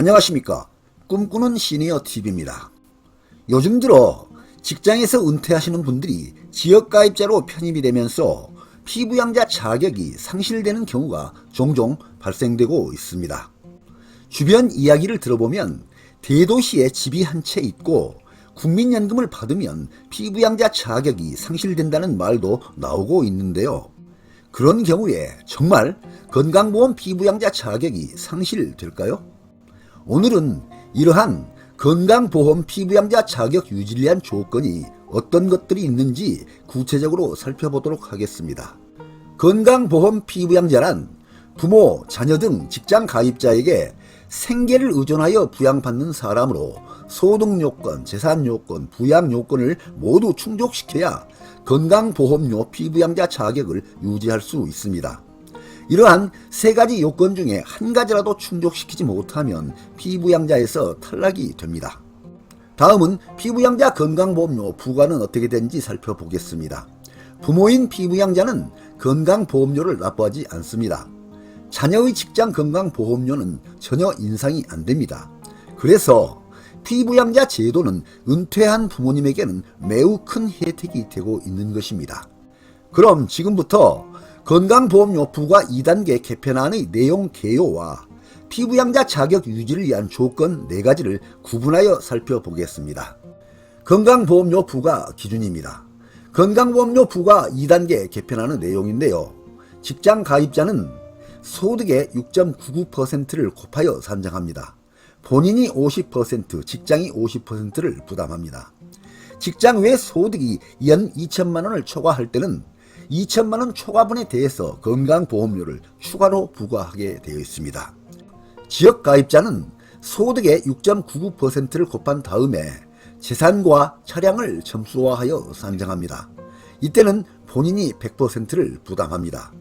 안녕하십니까. 꿈꾸는 시니어 TV입니다. 요즘 들어 직장에서 은퇴하시는 분들이 지역가입자로 편입이 되면서 피부양자 자격이 상실되는 경우가 종종 발생되고 있습니다. 주변 이야기를 들어보면 대도시에 집이 한 채 있고 국민연금을 받으면 피부양자 자격이 상실된다는 말도 나오고 있는데요. 그런 경우에 정말 건강보험 피부양자 자격이 상실될까요? 오늘은 이러한 건강보험 피부양자 자격 유지를 위한 조건이 어떤 것들이 있는지 구체적으로 살펴보도록 하겠습니다. 건강보험 피부양자란 부모, 자녀 등 직장 가입자에게 생계를 의존하여 부양받는 사람으로 소득 요건, 재산 요건, 부양 요건을 모두 충족시켜야 건강보험료 피부양자 자격을 유지할 수 있습니다. 이러한 세 가지 요건 중에 한 가지라도 충족시키지 못하면 피부양자에서 탈락이 됩니다. 다음은 피부양자 건강보험료 부과는 어떻게 되는지 살펴보겠습니다. 부모인 피부양자는 건강보험료를 납부하지 않습니다. 자녀의 직장 건강보험료는 전혀 인상이 안 됩니다. 그래서 피부양자 제도는 은퇴한 부모님에게는 매우 큰 혜택이 되고 있는 것입니다. 그럼 지금부터 건강보험료 부과 2단계 개편안의 내용 개요와 피부양자 자격 유지를 위한 조건 4가지를 구분하여 살펴보겠습니다. 건강보험료 부과 기준입니다. 건강보험료 부과 2단계 개편하는 내용인데요. 직장 가입자는 소득의 6.99%를 곱하여 산정합니다. 본인이 50%, 직장이 50%를 부담합니다. 직장 외 소득이 연 2천만 원을 초과할 때는 2천만 원 초과분에 대해서 건강보험료를 추가로 부과하게 되어 있습니다. 지역 가입자는 소득의 6.99%를 곱한 다음에 재산과 차량을 점수화하여 산정합니다. 이때는 본인이 100%를 부담합니다.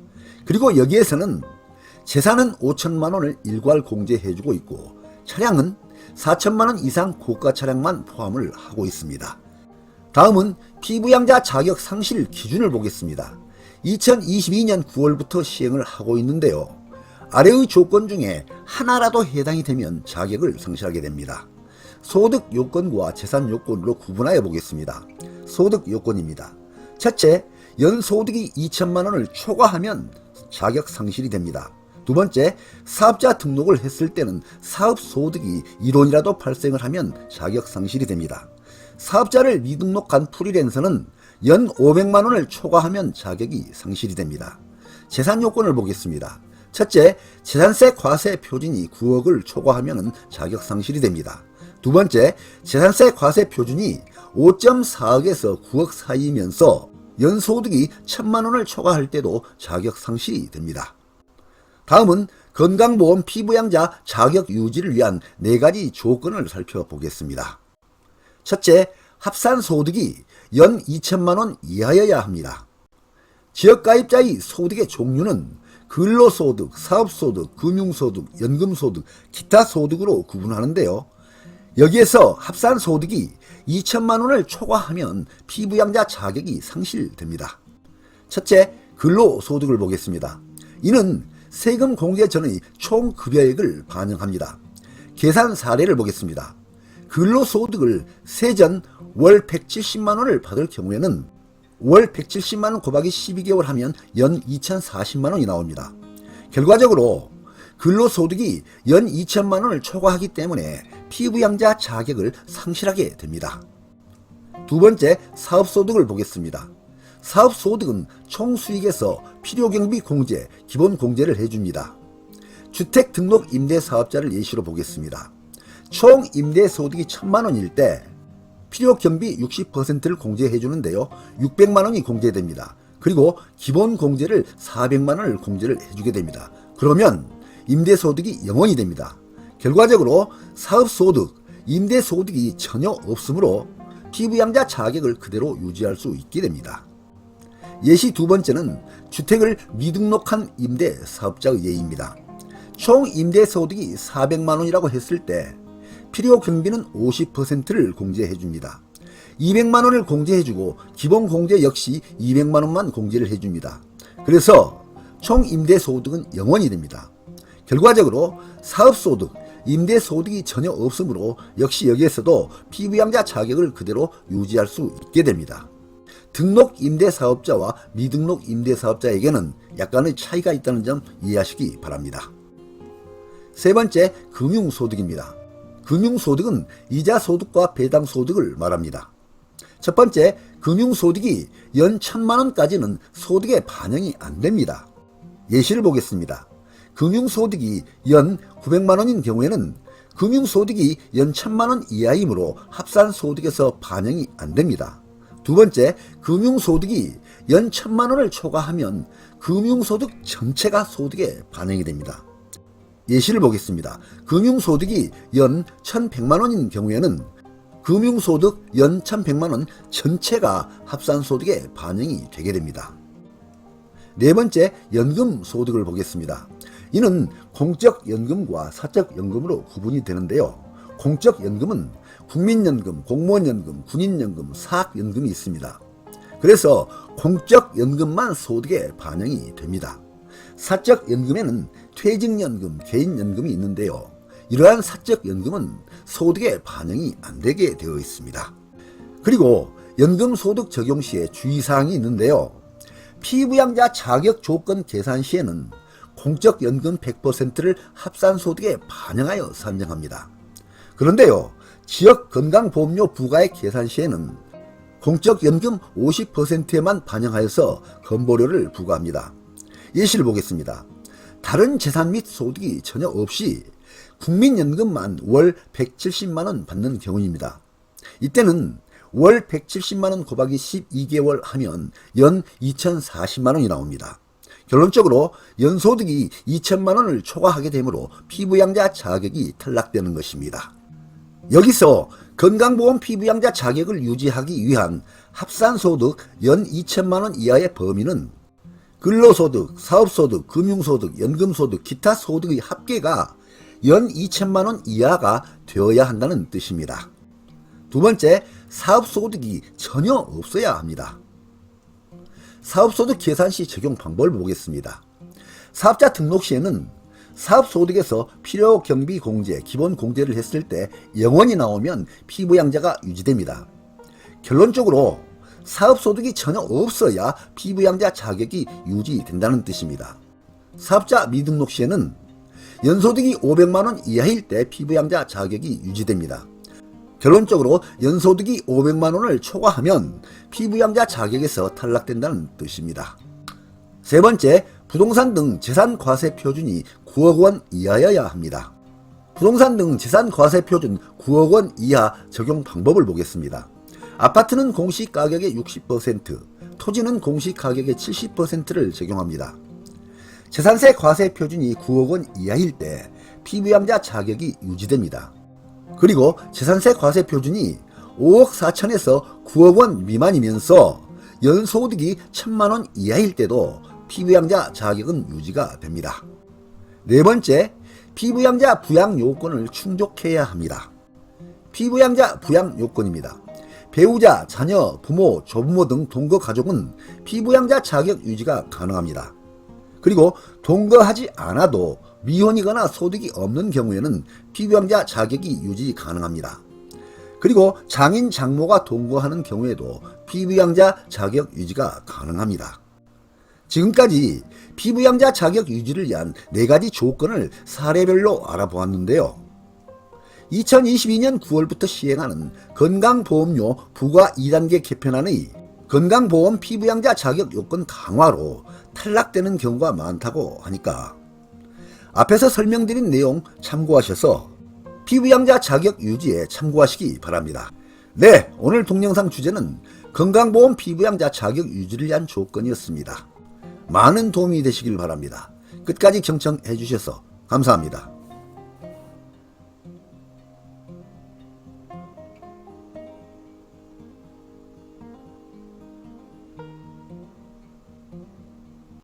그리고 여기에서는 재산은 5천만 원을 일괄 공제해주고 있고 차량은 4천만 원 이상 고가 차량만 포함을 하고 있습니다. 다음은 피부양자 자격 상실 기준을 보겠습니다. 2022년 9월부터 시행을 하고 있는데요. 아래의 조건 중에 하나라도 해당이 되면 자격을 상실하게 됩니다. 소득 요건과 재산 요건으로 구분하여 보겠습니다. 소득 요건입니다. 첫째, 연소득이 2천만 원을 초과하면 자격 상실이 됩니다. 두 번째, 사업자 등록을 했을 때는 사업 소득이 1원이라도 발생을 하면 자격 상실이 됩니다. 사업자를 미등록한 프리랜서는 연 500만 원을 초과하면 자격이 상실이 됩니다. 재산 요건을 보겠습니다. 첫째, 재산세 과세 표준이 9억을 초과하면 자격 상실이 됩니다. 두 번째, 재산세 과세 표준이 5.4억에서 9억 사이면서 연소득이 1천만 원을 초과할 때도 자격 상실이 됩니다. 다음은 건강보험 피부양자 자격 유지를 위한 네 가지 조건을 살펴보겠습니다. 첫째, 합산 소득이 연 2천만 원 이하여야 합니다. 지역가입자의 소득의 종류는 근로소득, 사업소득, 금융소득, 연금소득, 기타 소득으로 구분하는데요. 여기에서 합산 소득이 2천만 원을 초과하면 피부양자 자격이 상실됩니다. 첫째, 근로소득을 보겠습니다. 이는 세금 공제 전의 총 급여액을 반영합니다. 계산 사례를 보겠습니다. 근로소득을 세전 월 170만 원을 받을 경우에는 월 170만 원 곱하기 12개월 하면 연 2040만 원이 나옵니다. 결과적으로 근로소득이 연 2천만 원을 초과하기 때문에 피부양자 자격을 상실하게 됩니다. 두 번째 사업소득을 보겠습니다. 사업소득은 총수익에서 필요경비 공제, 기본 공제를 해줍니다. 주택 등록 임대 사업자를 예시로 보겠습니다. 총 임대 소득이 천만 원일 때 필요 경비 60%를 공제해 주는데요. 600만 원이 공제됩니다. 그리고 기본 공제를 400만 원을 공제를 해주게 됩니다. 그러면 임대 소득이 0원이 됩니다. 결과적으로 사업 소득, 임대 소득이 전혀 없으므로 피부양자 자격을 그대로 유지할 수 있게 됩니다. 예시 두 번째는 주택을 미등록한 임대 사업자의 예입니다. 총 임대 소득이 400만 원이라고 했을 때 필요 경비는 50%를 공제해 줍니다. 200만 원을 공제해 주고 기본 공제 역시 200만 원만 공제를 해 줍니다. 그래서 총 임대 소득은 0원이 됩니다. 결과적으로 사업 소득, 임대 소득이 전혀 없으므로 역시 여기에서도 피부양자 자격을 그대로 유지할 수 있게 됩니다. 등록 임대사업자와 미등록 임대사업자에게는 약간의 차이가 있다는 점 이해하시기 바랍니다. 세 번째, 금융소득입니다. 금융소득은 이자소득과 배당소득을 말합니다. 첫 번째, 금융소득이 연 천만 원까지는 소득에 반영이 안 됩니다. 예시를 보겠습니다. 금융소득이 연 900만 원인 경우에는 금융소득이 연 1000만 원 이하이므로 합산소득에서 반영이 안 됩니다. 두 번째, 금융소득이 연 1000만 원을 초과하면 금융소득 전체가 소득에 반영이 됩니다. 예시를 보겠습니다. 금융소득이 연 1100만 원인 경우에는 금융소득 연 1100만 원 전체가 합산소득에 반영이 되게 됩니다. 네 번째, 연금소득을 보겠습니다. 이는 공적연금과 사적연금으로 구분이 되는데요. 공적연금은 국민연금, 공무원연금, 군인연금, 사학연금이 있습니다. 그래서 공적연금만 소득에 반영이 됩니다. 사적연금에는 퇴직연금, 개인연금이 있는데요. 이러한 사적연금은 소득에 반영이 안 되게 되어 있습니다. 그리고 연금소득 적용 시에 주의사항이 있는데요. 피부양자 자격 조건 계산 시에는 공적연금 100%를 합산소득에 반영하여 산정합니다. 그런데요, 지역 건강보험료 부과액 계산 시에는 공적연금 50%에만 반영하여서 건보료를 부과합니다. 예시를 보겠습니다. 다른 재산 및 소득이 전혀 없이 국민연금만 월 170만원 받는 경우입니다. 이때는 월 170만원 곱하기 12개월 하면 연 2040만원이 나옵니다. 결론적으로 연소득이 2천만원을 초과하게 되므로 피부양자 자격이 탈락되는 것입니다. 여기서 건강보험 피부양자 자격을 유지하기 위한 합산소득 연 2천만원 이하의 범위는 근로소득, 사업소득, 금융소득, 연금소득, 기타 소득의 합계가 연 2천만원 이하가 되어야 한다는 뜻입니다. 두 번째, 사업소득이 전혀 없어야 합니다. 사업소득 계산 시 적용 방법을 보겠습니다. 사업자 등록 시에는 사업소득에서 필요 경비 공제, 기본 공제를 했을 때 영원이 나오면 피부양자가 유지됩니다. 결론적으로 사업소득이 전혀 없어야 피부양자 자격이 유지된다는 뜻입니다. 사업자 미등록 시에는 연소득이 500만원 이하일 때 피부양자 자격이 유지됩니다. 결론적으로 연소득이 500만 원을 초과하면 피부양자 자격에서 탈락된다는 뜻입니다. 세 번째, 부동산 등 재산 과세 표준이 9억 원 이하여야 합니다. 부동산 등 재산 과세 표준 9억 원 이하 적용 방법을 보겠습니다. 아파트는 공시 가격의 60%, 토지는 공시 가격의 70%를 적용합니다. 재산세 과세 표준이 9억 원 이하일 때 피부양자 자격이 유지됩니다. 그리고 재산세 과세 표준이 5억 4천에서 9억 원 미만이면서 연소득이 1천만 원 이하일 때도 피부양자 자격은 유지가 됩니다. 네 번째, 피부양자 부양 요건을 충족해야 합니다. 피부양자 부양 요건입니다. 배우자, 자녀, 부모, 조부모 등 동거 가족은 피부양자 자격 유지가 가능합니다. 그리고 동거하지 않아도 미혼이거나 소득이 없는 경우에는 피부양자 자격이 유지 가능합니다. 그리고 장인 장모가 동거하는 경우에도 피부양자 자격 유지가 가능합니다. 지금까지 피부양자 자격 유지를 위한 네 가지 조건을 사례별로 알아보았는데요. 2022년 9월부터 시행하는 건강보험료 부과 2단계 개편안의 건강보험 피부양자 자격 요건 강화로 탈락되는 경우가 많다고 하니까 앞에서 설명드린 내용 참고하셔서 피부양자 자격 유지에 참고하시기 바랍니다. 네, 오늘 동영상 주제는 건강보험 피부양자 자격 유지를 위한 조건이었습니다. 많은 도움이 되시길 바랍니다. 끝까지 경청해 주셔서 감사합니다.